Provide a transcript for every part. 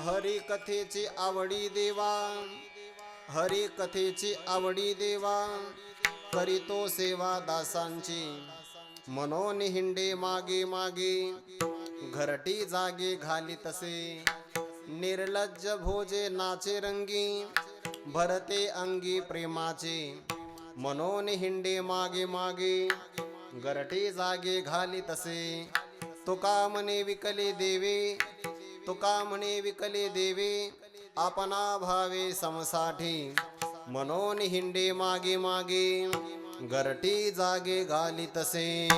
हरी कथेची आवडी देवा. हरी कथेची आवडी देवा. करीतो सेवा दासांची. मनोन हिंडे मागे मागे. घरटी जागे घाली तसे. निर्लज्ज भोजे नाचे रंगी. भरते अंगी प्रेमाचे. मनोन हिंडे मागे मागे. गरटे जागे घाली तसे. तुका मने विकले देवे. तुका म्हणे विकले देवे आपणा भावे समसाठी. मनोन हिंडे मागे मागे गरटी जागे घाली तसे.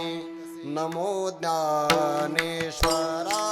नमो ज्ञानेश्वरा.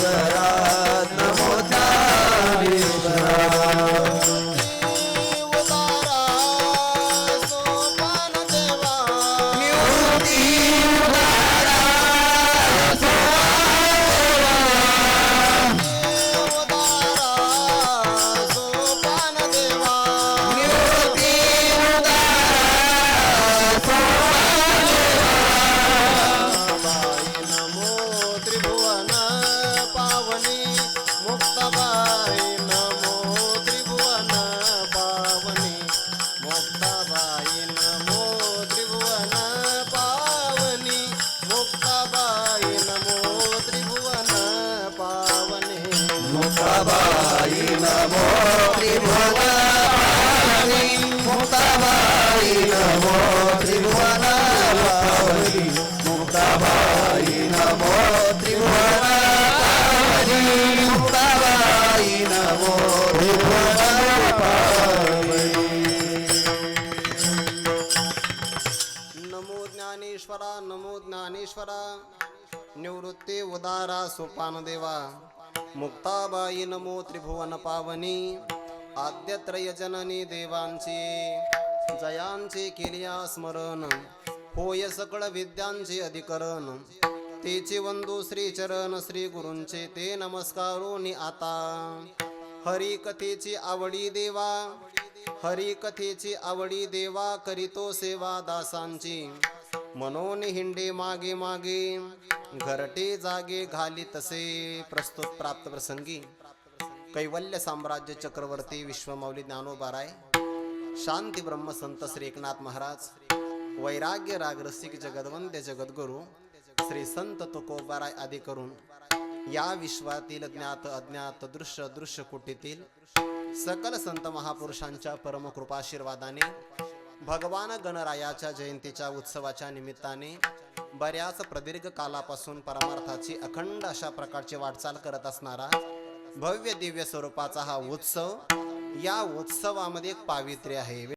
मुक्ताबाई नमो त्रिभुवनावनी मुक्ताबाई नमो त्रिभुवनावनी मुक्ताबाई नमो त्रिभुवनावनी मुक्ताबाई नमो त्रिभुवनावनी नमो ज्ञानेश्वरा नमो ज्ञानेश्वरा। निवृत्ती उदारा सोपान देवा मुक्ताबाई नमो त्रिभुवन पावनी आद्यत्रय जननी देवांची जयांचे केलिया स्मरण होय सकळ विद्यांचे अधिकरण तेचे वंदू श्री चरण श्री गुरूंचे ते नमस्कारोनी आता. हरी कथेची आवडी देवा हरी कथेची आवडी देवा करीतो सेवा दासांची. मनोन हिंडे मागे मागे घरटे जागे घाली तसे प्रस्तुत प्राप्त प्रसंगी. कैवल्य साम्राज्य चक्रवर्ती विश्वमौली ज्ञानोबाराय शांती ब्रह्म संत श्री एकनाथ महाराज वैराग्य रागरसिक जगदवंद्य जगद्गुरु श्री संत तुकोबाराय आदी करून या विश्वातील ज्ञात अज्ञात दृश्य दृश्य कुटीतील सकल संत महापुरुषांच्या परमकृपाशीर्वादाने भगवान गणरायाच्या जयंतीच्या उत्सवाच्या निमित्ताने बऱ्याच प्रदीर्घ कालापासून परमार्थाची अखंड अशा प्रकारची वाटचाल करत असणारा भव्य दिव्य स्वरूपाचा हा उत्सव या उत्सवामध्ये एक पावित्र्य आहे.